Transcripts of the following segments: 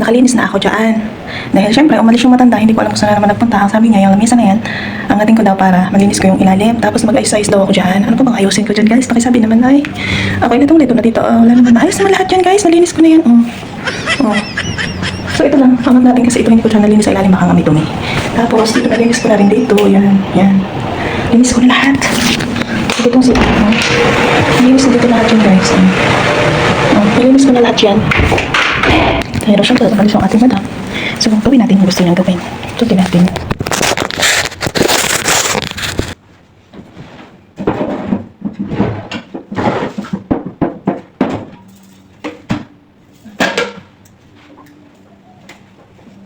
nakalinis na ako dyan. Dahil syempre, umalis yung matanda, hindi ko alam kung saan na naman nagpunta. Ang sabi niya, yung lamesa na yan, ang ating ko daw para malinis ko yung ilalim. Tapos mag-ayos-ayos daw ako dyan. Ano pa bang ayusin ko dyan, guys? Pakisabi naman, ay, ako na itong lito na dito. Oh, wala naman. Ayos naman lahat yan, guys. Nalinis ko na yan. Oh. Oh. So ito lang, angat natin kasi ito hindi ko dyan nalinis sa ilalim, baka nga may dumi. Tapos dito nalinis ko na rin dito, yan, yan. Linis ko lahat. Ito itong si oh. Linis na dito lahat yan, guys. Oh. Oh, nilinis ko na lahat yan. Pero syempre, nakalis yung ating madam. So, gawin natin yung gusto niyang gawin. Tutin natin.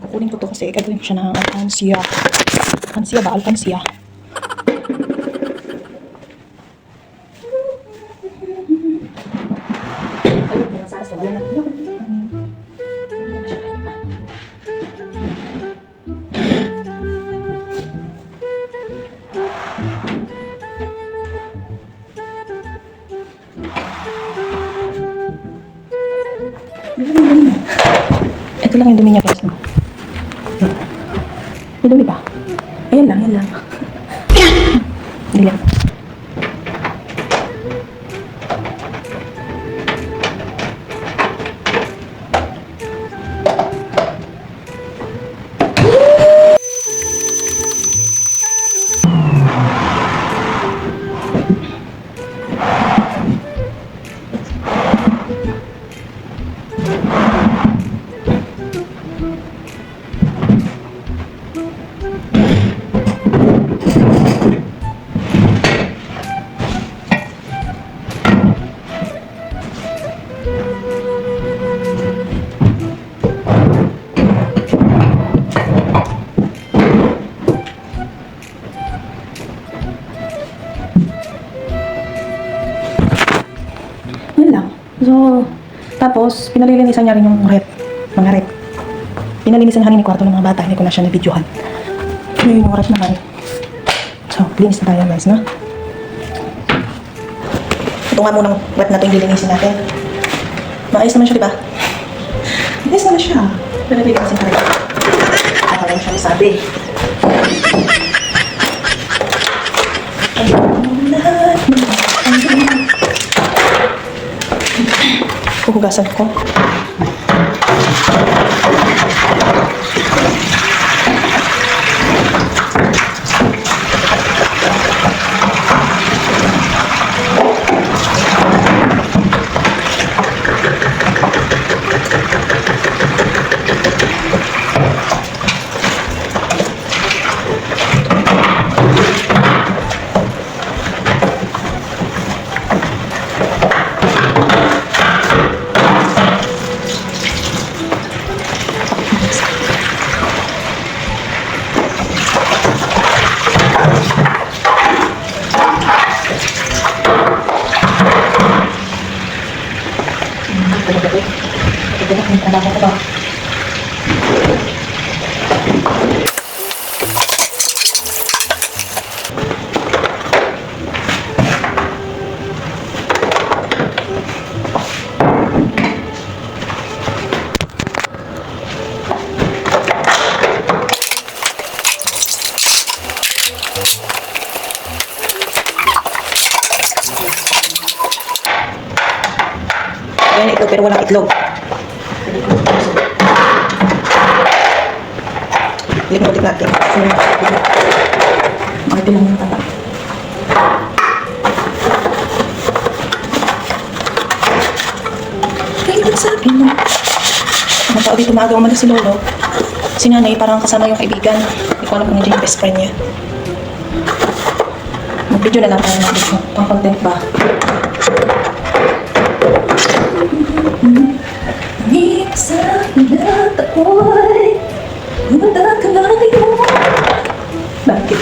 Kukunin ko to kasi gagawin ko siya ng alpansiya. Alpansiya ba? Alpansiya. Ito lang yung dumi niya guys. May dumi ba? Ayan lang, ayan lang. Tapos, pinalilinisan niya rin yung rep. Mga rep. Pinalinisan niya rin yung kwarto ng mga bata. Hindi ko na siya nabidyohan. Ngayon yung oras naman. So, linis na tayo guys, no? Ito nga munang rep na ito yung lilinisin natin. Maayos naman siya, di ba? Maayos naman siya. Pero lilinisin ka rin. Ako lang siya sabi. Huhugasan ko. Ayan ito, pero walang itlog. Limutin natin. So, Bakit lang yung tata? Kaya lang sabi mo. Ang tao dito maaga umalis si Lolo. Si nanay parang kasama yung kaibigan. Hindi ko alam kung yung best friend niya. Mag-video na lang tayo natin. Pang content ba? Minsan lahat ako'y nadakalayo. Bakit?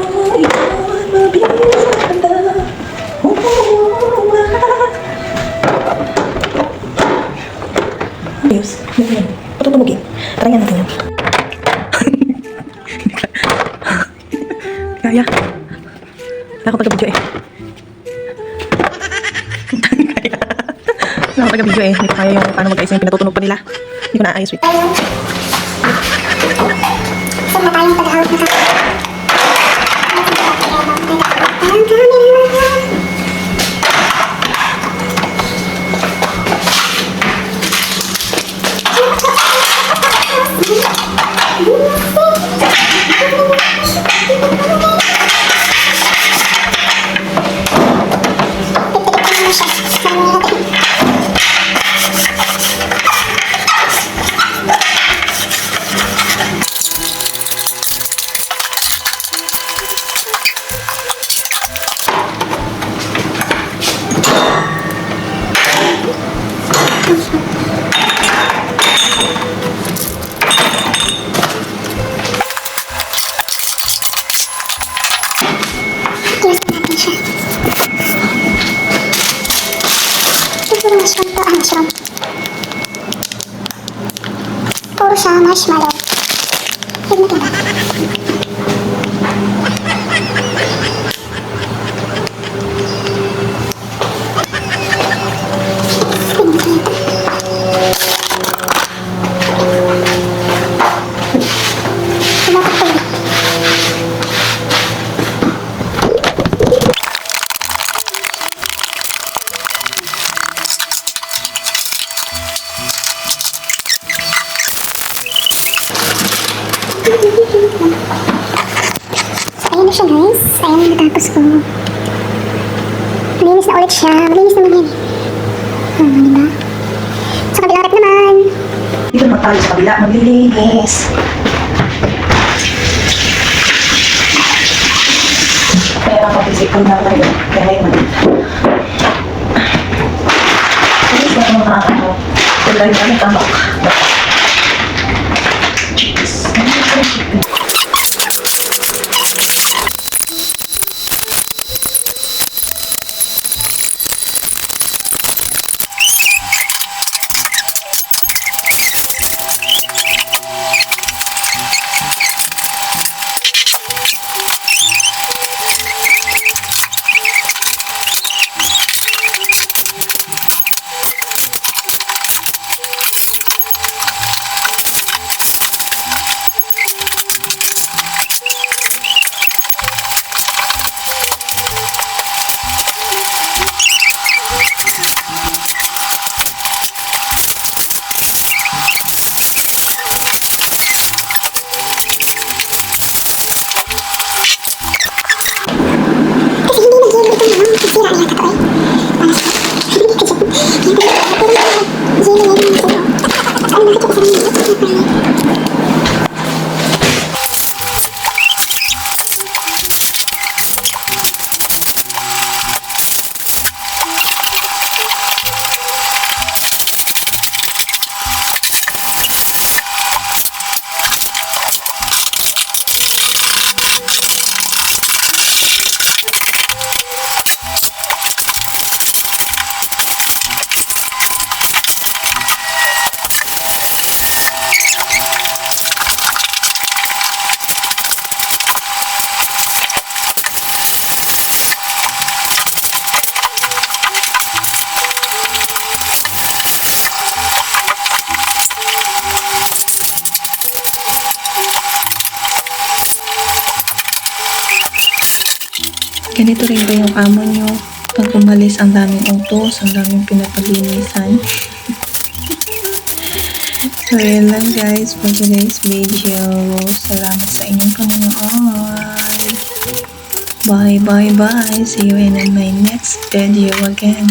Kung ikaw ay mabisa na, umuwa. Ayos. Ganyan. Patutulogin. Try nga natin yan. Kaya. Wala ko taga-video eh. Kaya. Wala ko taga-video eh. Hindi ko kaya yung paano mag-ayos yung pinatutunog pa nila. Hindi ko naayos, wait. Saan na tayong pag-out na na siya guys. Ayan na natapos ko. Malinis na ulit siya. Malinis naman yan. Hmm, diba? Sa kabilang rep naman. Dito naman tayo sa kabila, maglilinis. Kaya kapag ko na tayo. Kaya mag Alis na mga ano. Kaya lang tamak. Cheese. Kasi Ganito rin ba yung amo nyo? Pag umalis, ang daming utos, ang daming pinapalinisan. so, yun lang guys for today's video. Salamat sa inyong panonood. Bye, bye, bye. See you in my next video again.